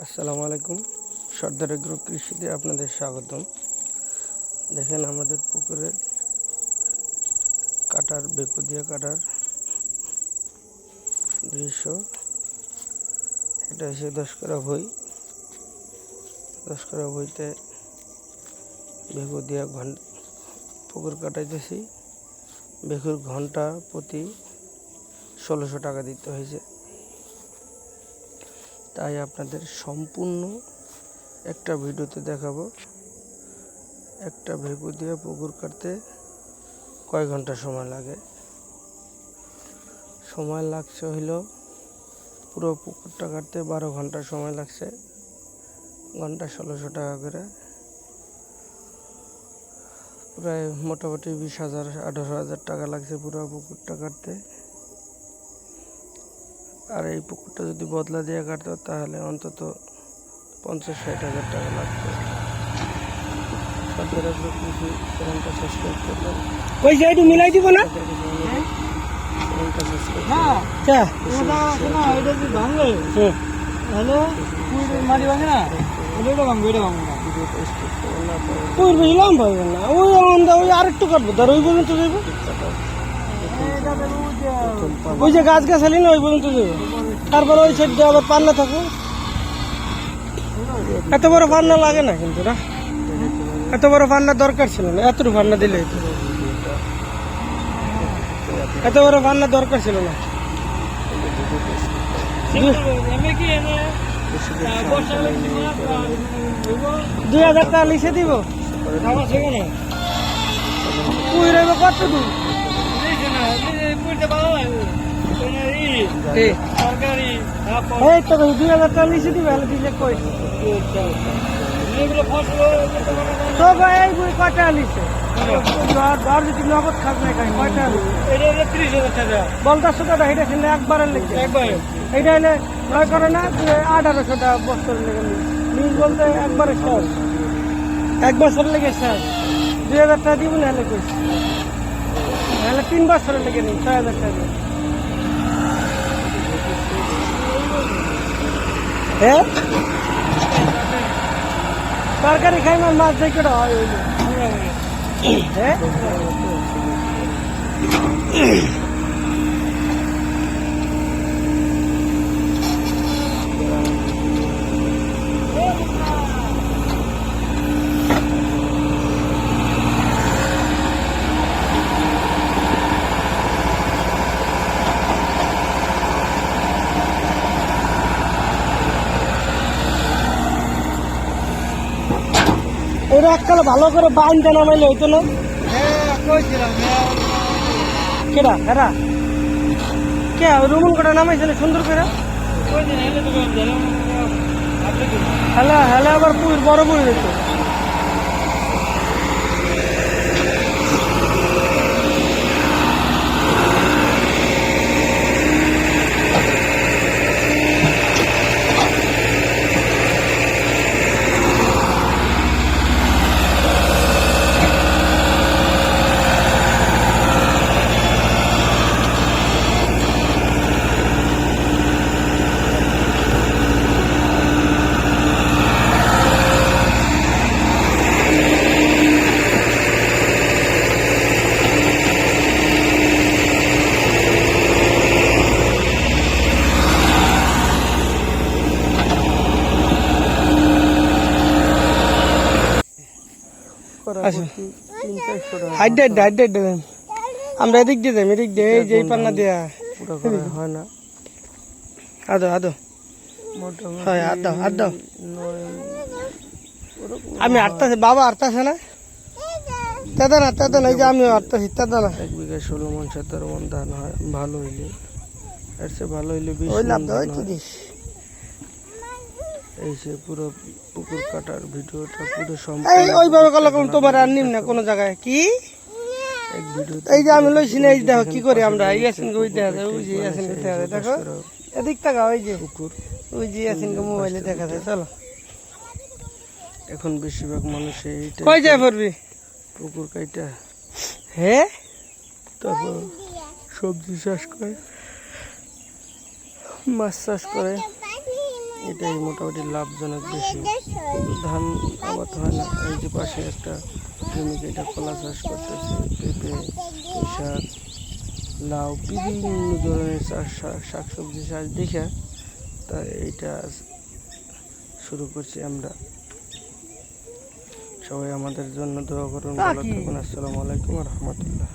আসসালামু আলাইকুম। সর্দার এগ্রো কৃষিতে আপনাদের স্বাগতম। দেখেন আমাদের পুকুরের কাটার, বেকুদিয়া কাটার দৃশ্য। এটা হচ্ছে দশকরা বই দশকরা বইতে বেকুদিয়া ঘন, পুকুর কাটাইতেছি। বেকুর ঘণ্টা প্রতি ষোলোশো টাকা দিতে হয়েছে। তাই আপনাদের সম্পূর্ণ একটা ভিডিওতে দেখাবো। একটা ভেকু দিয়ে পুকুর কাটতে কয় ঘণ্টা সময় লাগে? সময় লাগছে হইল পুরো পুকুরটা কাটতে বারো ঘণ্টা সময় লাগছে। ঘণ্টা ষোলোশো টাকা করে। প্রায় মোটামুটি বিশ হাজার আঠারো হাজার টাকা লাগছে পুরো পুকুরটা কাটতে। আর এই পুকুরটা যদি বদলা দিয়ে কাটতো তাহলে অন্তত পঞ্চাশ ষাট হাজার টাকা লাগতো সরকার আসলে কৃষি চ্যানেলটা সাবস্ক্রাইব করবেন ওই যে একটু মিলাই দিব না? সাবস্ক্রাইব হ্যাঁ। হ্যালো মাটি ভাঙে না? ওটা ভাঙবে ভাঙবে না। ওই বুঝলাম না ওই আমরা ওই আরেকটু কাটবো। ধর ওই পর্যন্ত যাইব। ওই যে গাছ গাছালি না, ওই পর্যন্ত তারপরে ওই সাইড আবার পান্না থাকো। এত বড় পান্না লাগে না কিন্তু না? এত বড় পান্নার দরকার ছিল না, এতটুকু পান্না দিলে। এত বড় পান্নার দরকার ছিল না। দুই হাজার টাকা লিখে দিব। কত দূর দুই হাজার টাকা লিখে দিবে কই? তো ভাই বই কয়টা লিখে আর যদি নগদ খাস না খাই কয়টা? বলতাশো টাকা এটা ছিল একবারের লিখে এইটা হলে নয় করে না আঠারোশো টাকা বছরের লেগে লিজ বলতে একবারে শেষ। এক বছর লেগে দুই হাজার টাকা দিব না হলে কইছি নাহলে তিন বছরের লেগে নেই ছয় হাজার টাকা। হ্যাঁ তরকারি খাই না মাছ দেখে হয় হ্যাঁ? ওই এককাল ভালো করে বাইনটা নামাইলে হইতো না? কেরা হেরা কে? রুমন কটা নামাইছে না সুন্দর করে? হ্যালো হ্যালো আবার পুর বড় পুর হইতো আচ্ছা। আমরা এদিক দিয়ে যাই এদিক দিয়ে এই যে পান্না দিয়া। হয় না। আদো আদো। হয় হাত দাও আমি আটতাছি বাবা আটতাছে না? দাদা না দাদা না এই যে আটতাছি না এক বিঘা ষোলো মন সতেরো মন ধান হয় ভালো হইলে। এর চেয়ে ভালো হইলে বিশ ওই লাভ মণ কি দিস এই সে পুরো পুকুর কাটার ভিডিওটা পুরো সম্পূর্ণ ওইভাবে কোন তোমার আর নিম না কোনো জায়গায়। কি? এক ভিডিও এই যে আমি লইছি না এই দেখো কি করি আমরা ইয়াসিন দেখা যায় ওই যে ইয়াসিন দেখা। যায় দেখো এদিক টাকা ওই যে। পুকুর। ওই যে ইয়াসিন মোবাইলে দেখা যায় চলো। এখন বেশিরভাগ মানুষ এইটা কই যায় পড়বি পুকুর কাইটা। হ্যাঁ তারপর সবজি চাষ করে মাছ চাষ করে। এটাই মোটামুটি লাভজনক বেশি। ধান আবাদ হয় না। এই যে পাশে একটা জমিতে এটা কলা চাষ করতেছে পেঁপে পুঁইশাক লাউ বিভিন্ন ধরনের চাষ শাক- শাকসবজি চাষ দেখে তা এইটা শুরু করছি আমরা। সবাই আমাদের জন্য দোয়া করুন। আসসালামু আলাইকুম রহমতুল্লাহ।